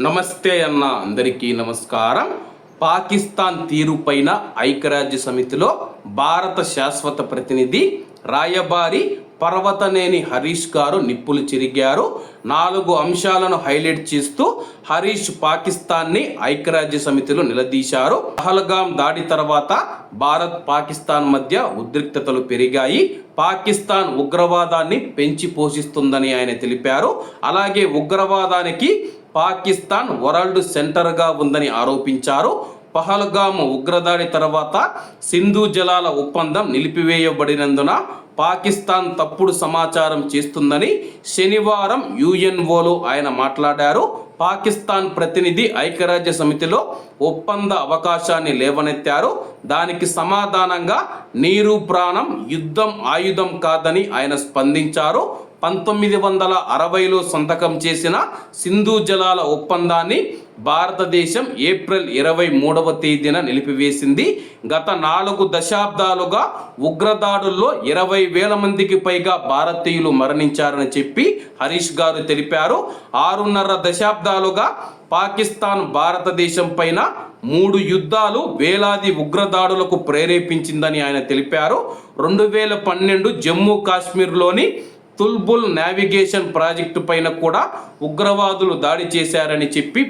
నమస్తే అన్న అందరికీ నమస్కారం. పాకిస్తాన్ తీరుపైన ఐక్యరాజ్య సమితిలో భారత శాశ్వత ప్రతినిధి రాయబారి పర్వతనేని హరీష్ గారు నిప్పులు చిరిగారు. నాలుగు అంశాలను హైలైట్ చేస్తూ హరీష్ పాకిస్తాన్ని ఐక్యరాజ్య సమితిలో నిలదీశారు. పహల్గాం దాడి తర్వాత భారత్ పాకిస్తాన్ మధ్య ఉద్రిక్తతలు పెరిగాయి. పాకిస్తాన్ ఉగ్రవాదాన్ని పెంచి పోషిస్తుందని ఆయన తెలిపారు. అలాగే ఉగ్రవాదానికి పాకిస్తాన్ వరల్డ్ సెంటర్గా ఉందని ఆరోపించారు. పహల్గామ్ ఉగ్రదాడి తర్వాత సింధు జలాల ఒప్పందం నిలిపివేయబడినందున పాకిస్తాన్ తప్పుడు సమాచారం చేస్తుందని శనివారం యుఎన్ఓలో ఆయన మాట్లాడారు. పాకిస్తాన్ ప్రతినిధి ఐక్యరాజ్య సమితిలో ఒప్పంద అవకాశాన్ని లేవనెత్తారు. దానికి సమాధానంగా నీరు ప్రాణం యుద్ధం ఆయుధం కాదని ఆయన స్పందించారు. పంతొమ్మిది వందల అరవైలో సంతకం చేసిన సింధు జలాల ఒప్పందాన్ని భారతదేశం ఏప్రిల్ ఇరవై మూడవ తేదీన నిలిపివేసింది. గత నాలుగు దశాబ్దాలుగా ఉగ్రదాడుల్లో ఇరవై వేల మందికి పైగా భారతీయులు మరణించారని చెప్పి హరీష్ గారు తెలిపారు. ఆరున్నర దశాబ్దాలుగా పాకిస్తాన్ భారతదేశం పైన మూడు యుద్ధాలు వేలాది ఉగ్రదాడులకు ప్రేరేపించిందని ఆయన తెలిపారు. రెండు వేల పన్నెండు జమ్మూ కాశ్మీర్లోని తుల్బుల్ నావిగేషన్ ప్రాజెక్టు పైన కూడా ఉగ్రవాదులు దాడి చేశారని చెప్పి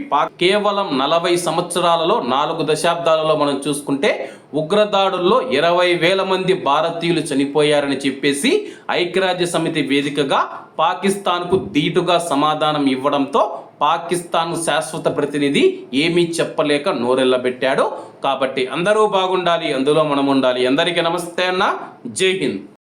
కేవలం నలభై సంవత్సరాలలో నాలుగు దశాబ్దాలలో మనం చూసుకుంటే ఉగ్రదాడుల్లో ఇరవై వేల మంది భారతీయులు చనిపోయారని చెప్పేసి ఐక్యరాజ్య సమితి వేదికగా పాకిస్తాన్కు ధీటుగా సమాధానం ఇవ్వడంతో పాకిస్తాన్ శాశ్వత ప్రతినిధి ఏమీ చెప్పలేక నోరెళ్ళబెట్టాడు. కాబట్టి అందరూ బాగుండాలి అందులో మనం ఉండాలి. అందరికీ నమస్తే అన్న. జై హింద్.